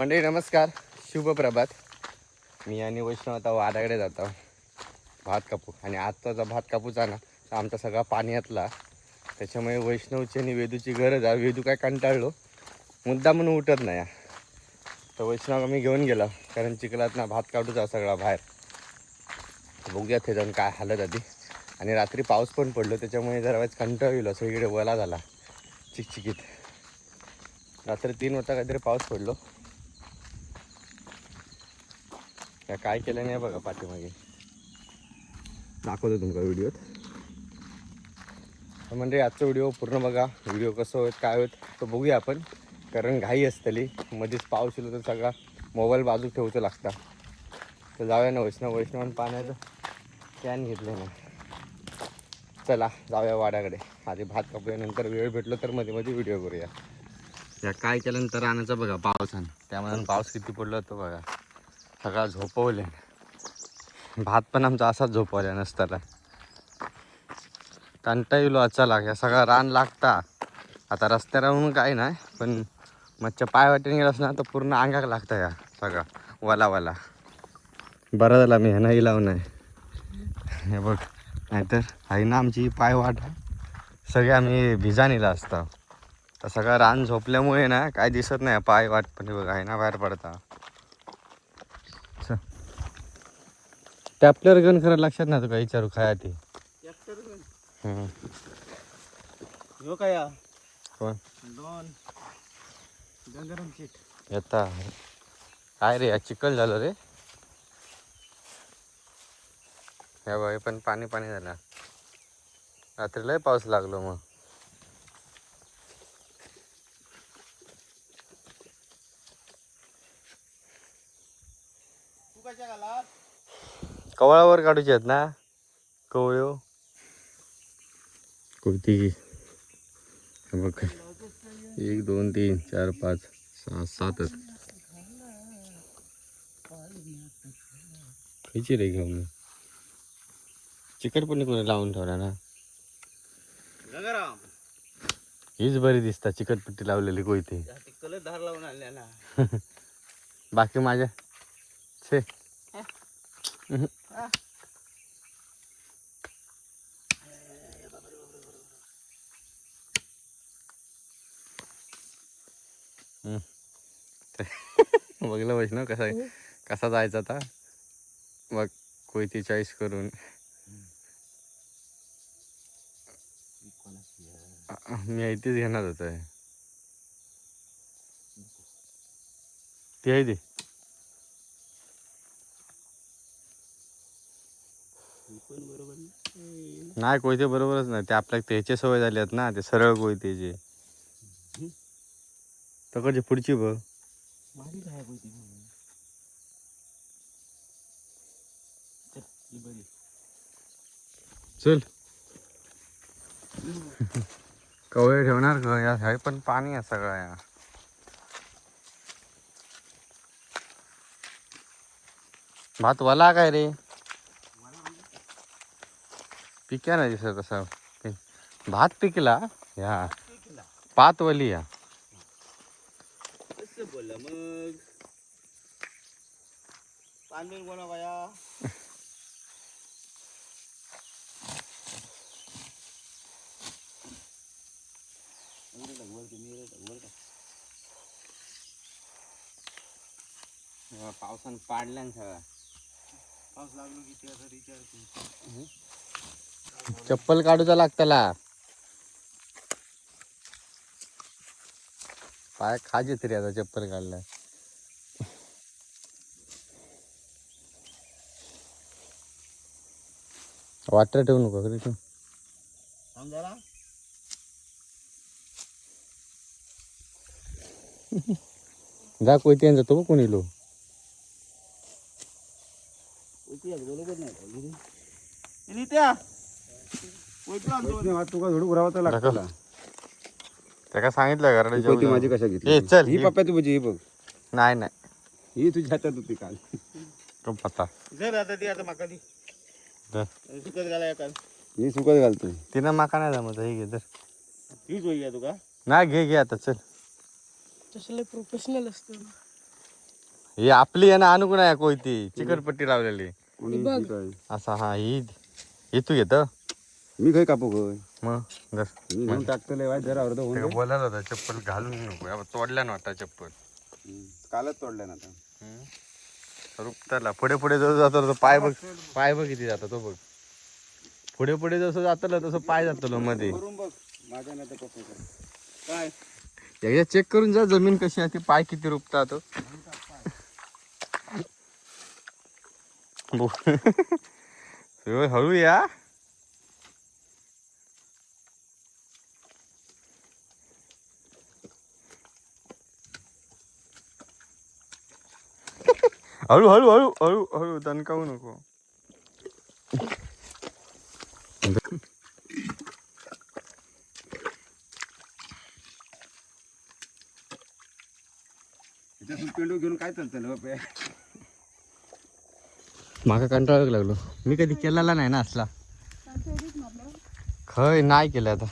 मंडळी नमस्कार. शुभ प्रभात. मी आणि वैष्णव आता वादाकडे जातो. भात कापू. आणि आजचा जो भात कापूचा ना तर आमचा सगळा पाण्यातला. त्याच्यामुळे वैष्णवची आणि वेदूची गरज आहे. वेदू काय कंटाळलो. मुद्दा म्हणून उठत नाही. तर वैष्णव मी घेऊन गेलो. कारण चिखलात ना भात काढूचा सगळा बाहेर. बघूया ते जाऊन काय हालत आधी. आणि रात्री पाऊस पण पडलो. त्याच्यामुळे जरा वेळेस कंटाळ येईल सगळीकडे वला झाला. चिकचिकीत. रात्री तीन वाजता काहीतरी पाऊस पडलो. काय काय केलं नाही बघा पाठीमागे. दाखवतो तुमका व्हिडिओत. तर म्हणजे आजचा व्हिडिओ पूर्ण बघा. व्हिडिओ कसं होत काय होत तो बघूया आपण. कारण घाई असतली. मध्येच पाऊस येलो तर सगळा मोबाईल बाजू ठेवतो लागता. तर जाऊया ना वैष्णव वैष्णव पाण्याचं कॅन घेतलं ना. चला जाऊया वाड्याकडे. आधी भात कापूया नंतर वेळ भेटलो तर मध्ये मध्ये व्हिडिओ करूया. या काय केल्यानंतर आणायचं बघा पावसान. त्यामध्ये पाऊस किती पडलो होतो बघा. सगळा झोपवले. भात पण आमचा असाच झोपवल्या नसताना. कंटा येलो अचाला या सगळा रान लागता. आता रस्त्या राहून काय नाही पण मच्छा पाय वाटेने गेलास ना तर पूर्ण अंगाक लागता या सगळा. वाला वाला. बरं झाला मी ह्यानाही लावून नाही हे बघ नाहीतर आहे ना आमची पाय वाट सगळे आम्ही भिजाणीला असता. तर सगळं रान झोपल्यामुळे ना काय दिसत नाही. पाय वाट पण बघ आहे ना बाहेर पडता. टॅपलर गन करायला लक्षात ना तुका विचारू खाया ते? हम्म. काय या? कोण? दोन. गंगाराम शेठ. येता. काय रे आज चिखल झालं रे. ह्या बाई पण पाणी पाणी झालं. रात्री लय पाऊस लागलो मग. तू कशा कवळावर काढूचे आहेत ना? कवळ्यो. कुर्ती हे बघ. एक दोन तीन चार पाच सहा सातच खायची रे घेऊन. चिकट पण कोणी लावून ठेवला ना? हीच बरी दिसता चिकटपट्टी लावलेली कोयते ते. कलर धार लावून आणल्या ना. बाकी माझ्या. छे. बघलं वैष्णव कसा कसा जायचा आता? मग कोयती चॉईस करून. मी आहे तेच घेणार होतो. ती आहे ती पण बरोबर नाही. कोयते बरोबरच नाही. ते आपल्या त्याचे सवय झाली आहेत ना ते सरळ कोयतेचे तकडची पुढची बघ. काय चल ही कवळे ठेवणार का? या ह्याही पण पाणी आहे सगळं या. भात वला काय रे? पिक्या नाही दिसत भात पिकला? या. पात वली या. कसं बोलला मग. कोणा बाया. पावसान पाडल्या सगळा. पाऊस लागलो की त्याचा विचार चप्पल काढूचा लागतला. पाय खाजे तरी आता चप्पल काढलाय वाटर ठेवू नको खरी तू. जा कोयत्यान जातो बघ कोणी लो इतिहास बरोबर नाही का? लिहिली. लिहिली त्या कोयती आणतो. तुका थोडं उरावता लागतं त्याका सांगितलं कोयती माझी कशा घेतली? चल, ही ही- पप्पा तू बघी ही बघ. नाही नाही. ही तुझ्या हातात होती काल. तो पत्ता. जर आता ती आता माका दी. धर. सुकत घालाय काल. ही सुकत घालतो. तिनं माका नाही जमत हे घे तर हीच होई तुका नाही घे घे आता चल. तसले प्रोफेशनल असतो ही आपली आहे ना आणू नाही कोयती चिकटपट्टी लावलेली. असा हा ही ही तू घेत. मी काही कापू गय मग जर मी घेऊन वाईट जरा अर्ध होऊन दे. बोलायला होता चप्पल घालून नको या तोडल्या नव्हता चप्पल. हम्म. कालच तोडलं ना आता. रुपताला पुढे पुढे जसं जातो पाय बघ पाय बघ किती जातो तो बघ. पुढे पुढे जसं जातलं तसं पाय जातलो मध्ये. करून बघ माझ्या नाही तर कसं कर. काय? एकदा चेक करून जा जमीन कशी आहे ती पाय किती रुपता तो बो- हळू या. हळू हळू हळू हळू हळू दणकावू नको. त्याच्यातून पेंडू घेऊन काय चालतं ना पे माका कंटाळा लागलो. मी कधी केलेला नाही ना असला. खय नाही केलं आता.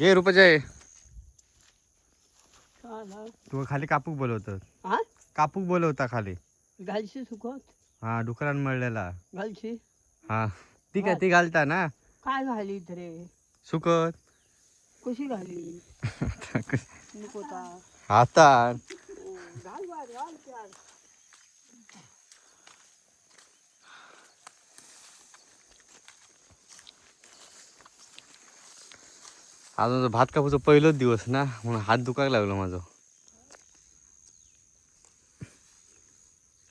ये रुपये आहे. तू खाली कापूक बोलवत हा? कापूक बोलवता खाली. घालशी सुकत हा डुकरान मळलेला. घालशी हा. ती काय ती घालता ना? काय घाली रे? सुकत कशी घाली? आता घाल बाय घाल अजून भात कापूचा पहिलाच दिवस ना म्हणून हात दुखायला लागलो माझं.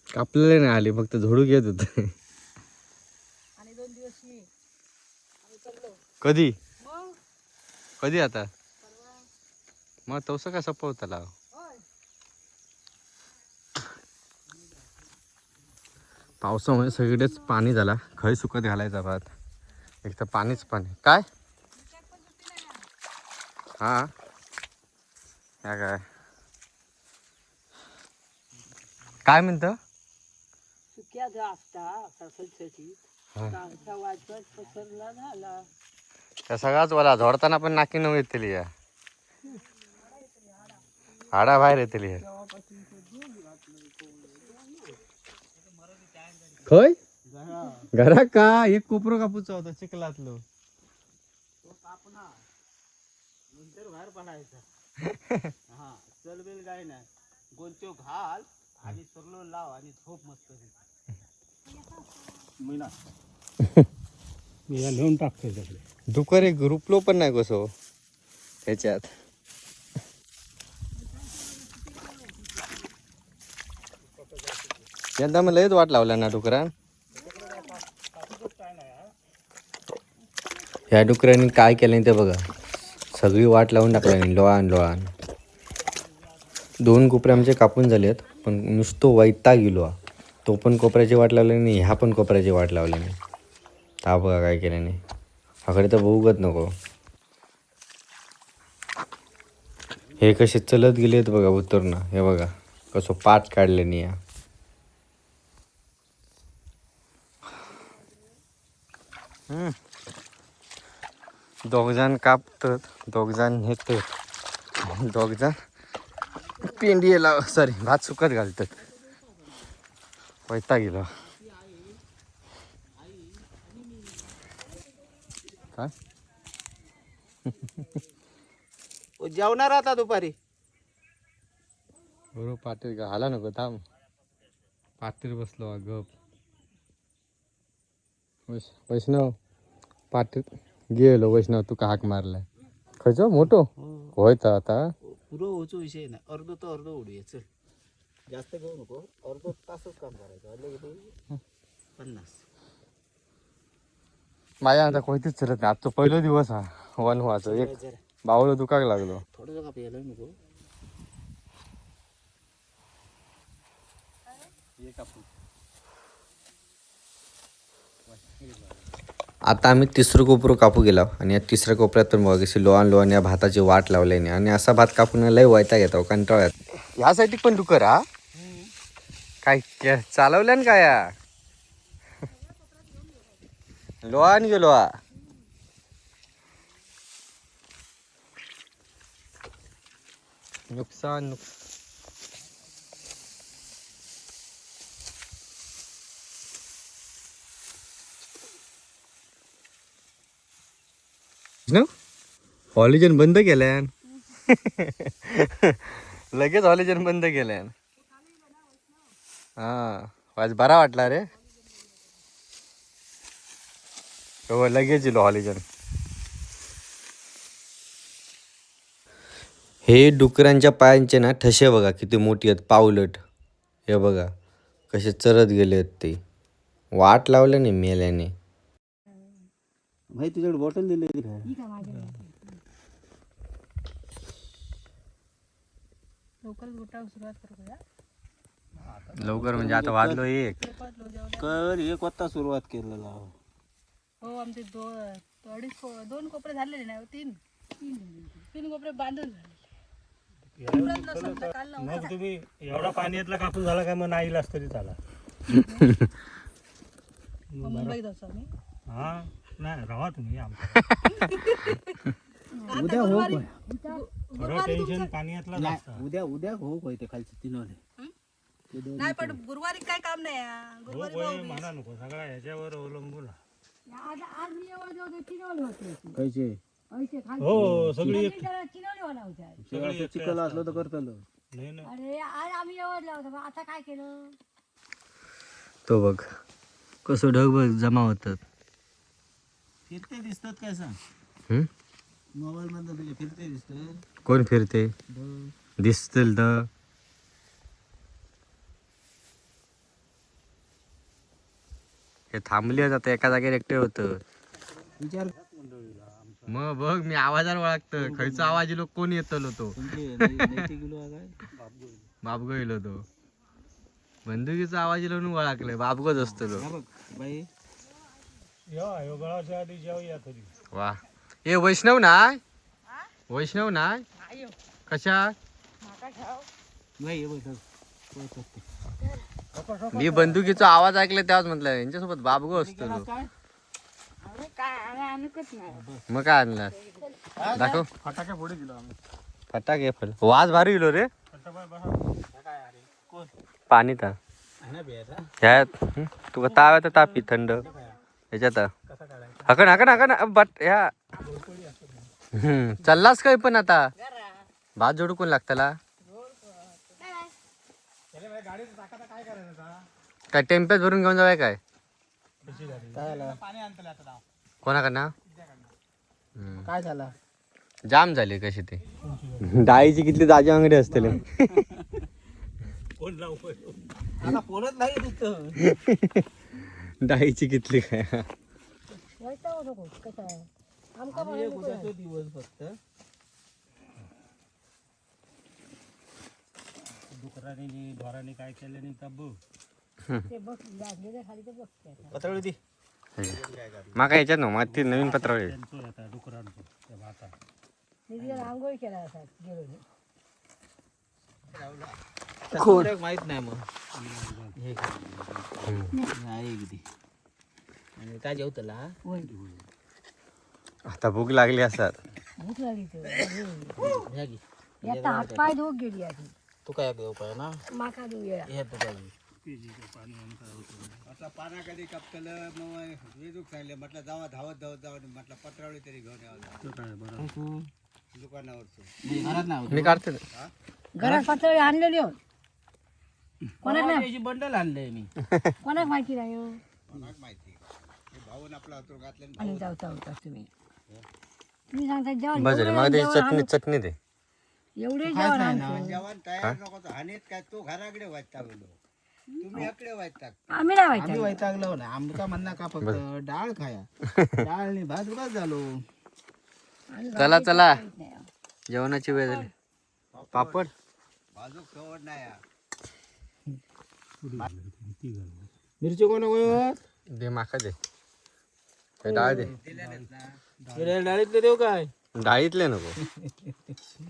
कापलेले नाही आले फक्त झोडू घेत होते. कधी? कधी आता? मग तसं का सपवताला होय. पावसामुळे सगळेच पाणी झाला. खय सुकत घालायचा भात? एक तर पाणीच पाणी. काय? हा? या काय? काय म्हणतं? सुक्या जा असता सलसलीत. कांसा वाजवत पसरला झाला. त्या सगळाच वाला झोडताना पण नाकी नऊ येतील या. हाडा बाहेर येतील या. खय घरा का? एक कोपरो कापूचा होता चिखलातलो तो कापना नंतर बाहेर पडायचा. हा चल बेल काय नाही गोंचो घाल आणि सरलो लाव आणि झोप मस्त महिना मी या लिहून टाकतोय सगळे. दुपार एक रुपलो पण नाही कसो त्याच्यात यंदा मला लयच वाट लावला ना डुकरान. ह्या डुकरांनी काय केलं ते बघा. सगळी वाट लावून टाकल्याने लोळान लोळान. दोन कोपरे आमचे कापून झाले आहेत पण नुसतो वैता गेलो तो पण कोपऱ्याची वाट लावली नाही ह्या पण कोपऱ्याची वाट लावली नाही. ता बघा काय केलं नाही. हाकडे तर बघूगत नको. हे कसे चलत गेले आहेत बघा उतरणं हे बघा कसं पाठ नाही या. दोघ जण कापतात दोघ जण नेतात. जण पेंडी लाव सॉरी भात सुकत घालतात. वैता गेलो. काय? जेवणार आता दुपारी. बरोबर पाटील हाला नको थांब. पाटील बसलो गप. वैष्णव पाटील. गेलो वैष्णव तुका हाक मारलाय. खयचो मोठो? होय तर आता. पुरं होचो विषय नाही. अर्ध तर अर्ध उडूया चल. जास्त घेऊ नको. अर्ध तासच काम करायचं. अर्ध किती? पन्नास. माझ्या आता कोणतीच चलत नाही. आजचा पहिला दिवस हा. वन व्हायचं एक बावलं दुखाक लागलो. थोडं का प्यायला नको. आता आम्ही तिसरं कोपरं कापू गेलो आणि या तिसऱ्या कोपऱ्यात पण बघा कशी लोहान लोहान या भाताची वाट लावल्याने आणि असा भात कापून लय वैता घेतो कंटाळ्यात. यासाठी पण डुकर हा काय के- चालवल्यान काय हा? लोहान गेलो हा नुकसान. ना? हॉलिजन बंद केल्यान. लगेच हॉलिजन बंद केल्यान. हा आज बरा वाटला रे. हो लगेच येलो हॉलिजन हे डुकरांच्या पायांचे ना ठसे बघा किती मोठी आहेत पावलट. हे बघा कसे चरत गेले आहेत ते. वाट लावलं नाही मेल्याने. भाई तुझ्याकडे बॉटल दिली काय ही का माझ्या लवकरच गोटा सुरुवात लवकर म्हणजे आता वाजलो एक. कर एक वाजता सुरुवात केलेला हो आमचे दोन अडीच को- दोन कोपरे झालेले नाही हो, तीन. तीन कोपरे बांधून झाले. काल नव्हता. मग तुम्ही एवढा पाण्यातला कापूस झाला काय मग नाही इलाज तरी झाला. मग मुंबईत असतो आम्ही. हा? नाही राहा तुम्ही आमच्या उद्या हो काय खरं टेन्शन पाण्यातला जास्त. उद्या उद्या हो काय ते खालचे तीनवाले. नाही पण गुरुवारी काय काम नाही हा. गुरुवारी होय म्हणा नको सगळा ह्याच्यावर अवलंबून आहे. आज आज मी एवढं जेवढे चिनवले होते. खायचे पैसे खाली हो सगळी एक. जरा चिनवले होला होत्या. सगळं चिकल असलं तर करतलो नाही ना अरे आज आम्ही एवढला होता मग आता काय केलं? तो बघ कसं ढग जमा होतात. फिरते दिसतात काय सांग? मोबाईल तुझे फिरते दिसतात? कोण फिरते? दिसतील तर हे थांबली आता एका जागेवर एकटे होत. विचार. मग बघ मी आवाजाला ओळखतं खयचा आवाज लोक कोण येतलो तो बापगो येलो तो. बंदुकीचा आवाज येलो ओळखलंय. बापगोच असतो या गळाच्या आधी तरी. वा. ए वैष्णव नाय? वैष्णव नाय? कशा? हे असते. मी बंदुकीचा आवाज ऐकला तेव्हाच म्हटलं यांच्यासोबत बापगो असतो तो. काय? मग काय आणला दाखव. पुढे गेलो आम्ही. फटाके फल वाज भारी गेलो रे. पाणी ता. बियाचा ह्यात हं? तुका ताव आहे तर तापी थंड ह्याच्यात हकन हकन हकन बट ह्या हम्म, चाललास काय पण आता? भात जोडू कोण लागतला काय टेम्पेच भरून घेऊन जाऊया काय? कोणाकडनं. काय झाला? जाम झाले कशी ते. डाळीची किती ताजी अंगडी असतील. कोण नाही डाळीची कितली काय? दिवस फक्त डुकराने ढोराने काय केलं नाही तर ते बस ते पत्रावळी दी माका याच्यात ना मग नवीन पत्रावळी त्यांचं आता डुकरांचं त्या केला माहीत नाही मग. हे नाही किती आणि काय जेवतला? आता भूक लागली असतात भूक लागली तर घ्या की. आता हातपाय धुवून गेली आधी तू काय घेऊ पाय ना? माका देऊ वेळा हे तू काय आता पाना कधी कापतलं मग वेजूक सांगले म्हटलं जावा धावत धावत जावं म्हटलं पत्रावळी तरी घेऊन यावं दुकानावरचं. घरात नाही मी काढते. ना. घरात पातळी आणलेली हो कोणाक नाही त्याची बंडल आणलंय मी. कोणाक माहिती नाही हो. कोणाक माहिती? हे भाऊन आपला हातून घातलं आणि जाऊता होता तुम्ही. तुम्ही सांगता जेवण बस झालं मग त्याची चटणी चटणी दे. एवढे जेवण आणतो. जेवण तयार नको हानीत काय तो घराकडे वाचता तुम्ही वाचता आम्ही नाही आम्ही माहिती वैतागलो ना आमका म्हणणं का फक्त? डाळ खाया. डाळ आणि भात बस झालो. चला चला. जेवणाची वेळ झाली. पापड. बाजूक सवड नाही हा. मिरची कोण दे माका दे. डाळ दे. डाळीतले देऊ काय? डाळीतले नको.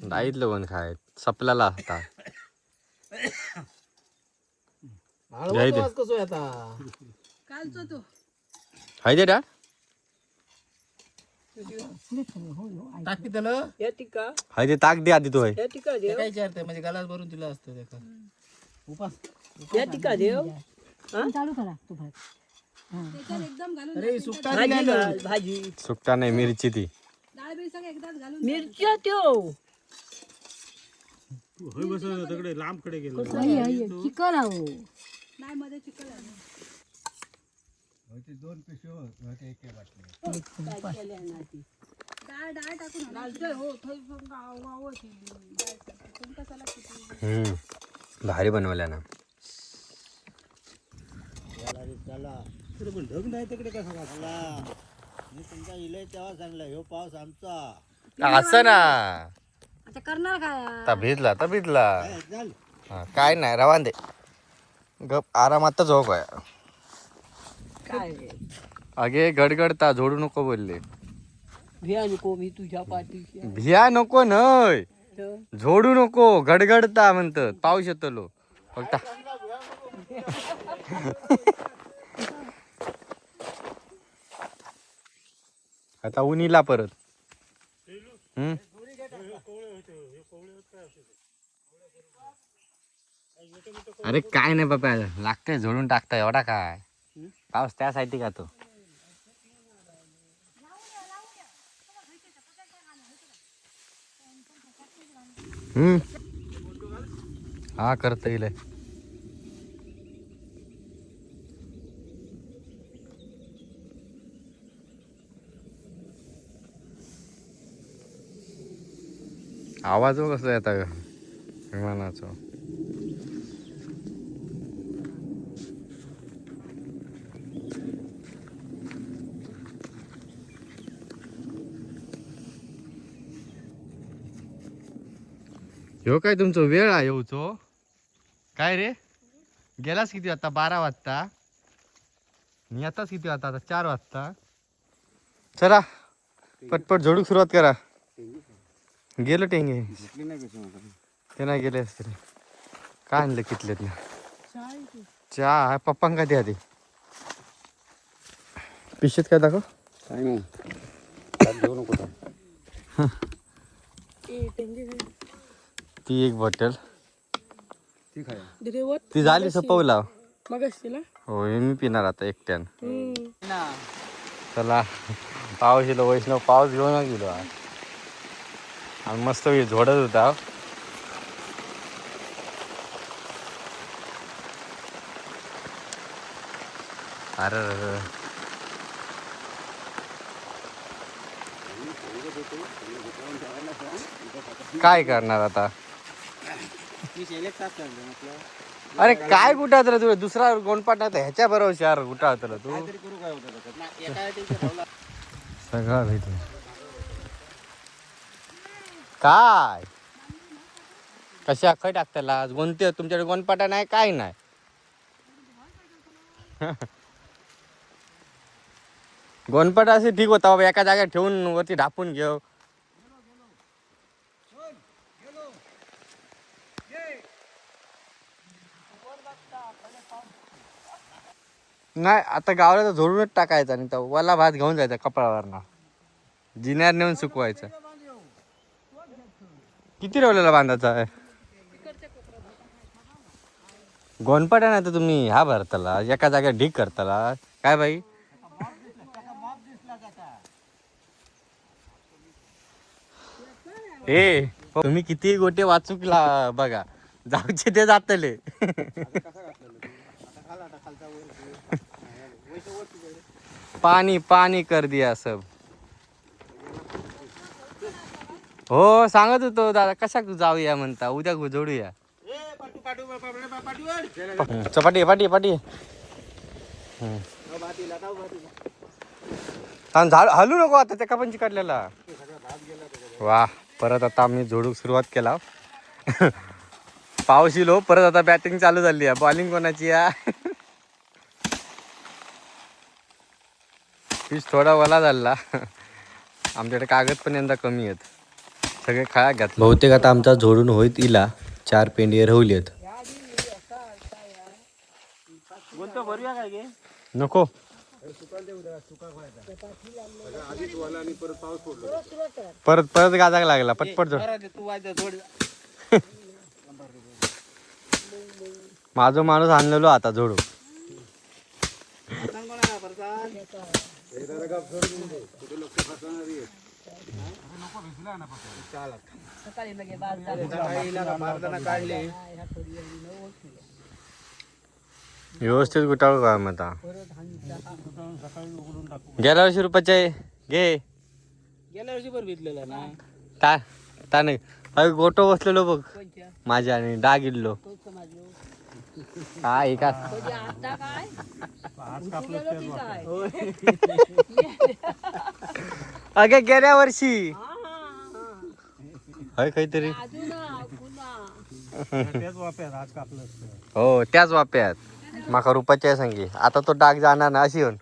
डाळीतलं कोण खाय सपल्याला आता. घ्याय दे. कसं आहे आता? कालचो तो. हाय दे डाळ. टाकी त्याला. हाय ते ताक दे आधी तू होय काय विचारते म्हणजे गलास भरून तुला असतं त्याचा. उपास. चालू करा तू भात. त्याच्यात एकदम घालून अरे सुट्टा दिला सुकटा नाही मिरची ती. डाळ बीळ सगळं एकदाच घालून मिरच्या त्यो. होय बस तिकडे लांबकडे गेलो. चिकन आहो. नाही मध्ये चिकन आहे. होते दोन पिशवी होते एक एक बाटली. डाळ डाळ टाकून आणा. हो थोडी? हम्म. भारी बनवल्या ना. तिकडे पण ढग नाही तिकडे कसा मी तुमचा इलय तेव्हा सांगला ह्यो पाऊस आमचा. असं ना. आता करणार काय आता भिजला आता भिजला काय हा, नाही रवान दे. गप आरामात झोप आहे. काय अगे गडगडता झोडू नको बोलले. भिया नको मी तुझ्या पाठीशी भिया नको नय. तर? झोडू नको गडगडता म्हणतात पाऊस येतो लो फक्त आता उनीला परत. हम्म? अरे काय नाही बाबा लागतंय झोडून टाकता एवढा काय? पाऊस त्यासाठी का तो? हम्म? हा करता येईल. आवाज कसा येता विमानाचो. ह्यो काय तुमचं वेळ आहे हो येऊचो काय रे? गेलास किती वाजता बारा वाजता. मी आताच किती वाजता आता चार वाजता. चला पटपट झोडूक सुरुवात करा. गेलो टेंगे? ते नाही गेले असते काय आणलं कितलेत ना चहा पप्पांका द्या ते? पिशेत काय दाखव? काय नाही. ती एक बॉटल. ती खाय. ती झाली सपवला. मग ना? हो हे मी पिणार आता एकट्यान चला. पाऊस येलो वैष्णव पाऊस घेऊन गेलो आज. आणि मस्त झोडत होता. अरे. काय करणार आता? अरे काय कुठं तुला? तू दुसरा गोंडपाट नाही तर ह्याच्या बरोबर शहर कुठं तुला तू सगळं भेटलं. काय? कशा खय टाकताला? कोणते तुमच्याकडे गोंडपाटा नाही काय नाही? गोंडपाटा असे ठीक होता बाबा एका जागेत ठेवून वरती ढापून घेऊ नाही आता गावाला तर झोडूनच टाकायचा आणि तो वला भात घेऊन जायचा कपड्यावरनं जिन्यावर नेऊन सुकवायचं. किती रवलेला बांधायचा आहे? गोनपाट्या नाही तर तुम्ही हा भरताला एका जाग्यात ढीक करताला. काय बाई? ए तुम्ही किती गोटे वाचुकला बघा. जाऊचे ते जातले. पाणी पाणी कर दिया सब. हो सांगत होतो दादा कशा जाऊया म्हणता? उद्या जोडूया. चपाटी पाटी पाटी. हं. झाड हलू नको आता त्या कापणची काढलेला. वा परत आता आम्ही जोडूक सुरुवात केला. पाऊस येलो परत आता बॅटिंग चालू झाली आहे. बॉलिंग कोणाची आहे? पीच थोडा वला झाला. आमच्याकडे कागद पण यंदा कमी आहेत. सगळे खाया घातले. बहुतेक आता आमचा झोडून होईत इला. चार पेंडी गे? नको. परत परत गाजाक लागला. पटपट जोड. जोड. माझो माणूस आणलेलो आता जोडू सकाळी लगे काढले. व्यवस्थित गुटाळू का मग आता. गेल्या वर्षी रुपयाचे घे. गेल्या वर्षी बरं भेटलेला ना. ता ता नाही अरे गोटो बसलेलो बघ. कोणत्या माझ्या आणि डाग इल्लो तोच काय? का कधी आता काय उठलेलो की काय? अगे गेल्या वर्षी. हा, हा, होय काहीतरी. हा. त्याच वाप्यात. आज कापलं असतं हो त्याच वाप्यात माका रुपयाचे सांगे. आता तो डाग जाणार ना अशी होऊन.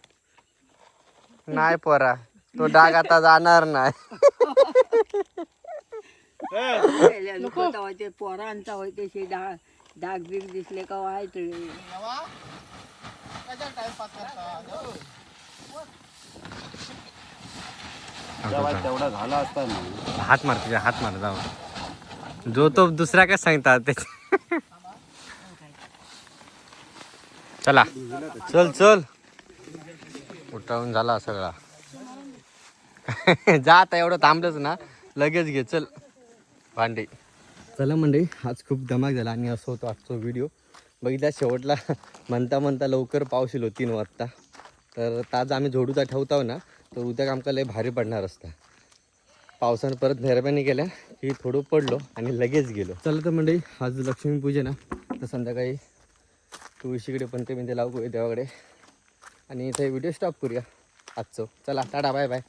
नाही पोरा तो डाग आता जाणार नाही. ते पोरांचा होय डाग डाग बिग दिसले का वाईट रे तेवढा झाला असता ना. हात मार तुझ्या हात मार जाऊ. जो तो दुसऱ्या काय सांगतात त्याच्या चला. चल चल. उठावून झाला सगळा. जा आता एवढं थांबलंच ना. लगेच घे चल. भांडे. चला मंडळी आज खूप धमाक झाला आणि असं होतो आजचा व्हिडिओ. बघितला शेवटला म्हणता म्हणता लवकर पाऊस येलो तीन वाजता. तर ताज आम्ही झोडूचा ठेवताव ना तर उद्या आमका लय भारी पडणार असता पावसानं परत नेरब्याने केल्या की थोडं पडलो आणि लगेच गेलो. चला तर मंडळी आज लक्ष्मीपूजन आहे तर संध्याकाळी तुळशीकडे पण ते म्हणजे लावू देवाकडे. आणि इथे व्हिडिओ स्टॉप करूया आजचं. चला टाटा बाय बाय.